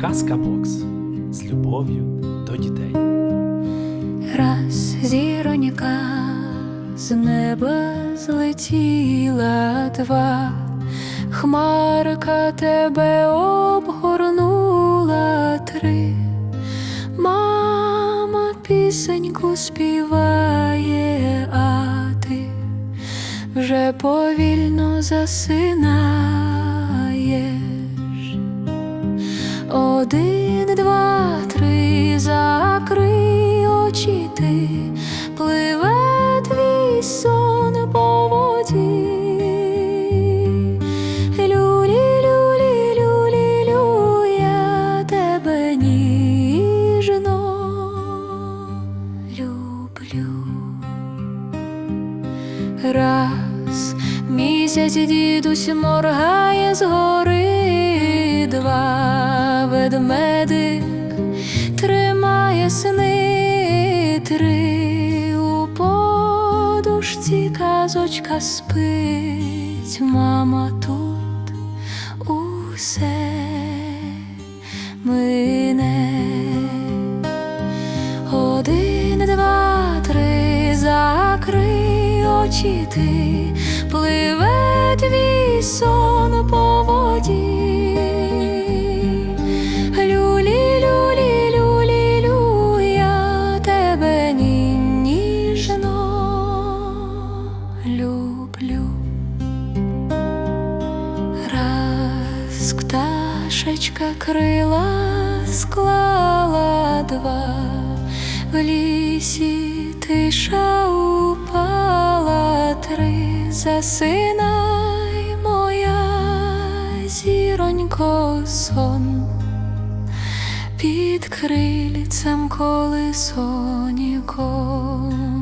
Казка Бокс з любов'ю до дітей. Раз зіронька з неба злетіла два, хмарка тебе обгорнула три, мама пісеньку співає, а ти вже повільно засинаєш. Один, два, три, закрий очі ти, пливе твій сон по воді. Люлі, люлі, люлі, лю, я тебе ніжно люблю. Раз місяць дідусь моргає згори два ведмедик тримає сни три у подушці казочка спить, мама тут усе мине. Один, два, три, закрий очі ти, пливе твій сон по воді. Люлі, люлі, люлі, лю, я тебе ніжно люблю. Раз пташечка крила склала два, в лісі тиша три, й моя зіронько сон. Під крильцем колесоніком один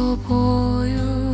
тобою.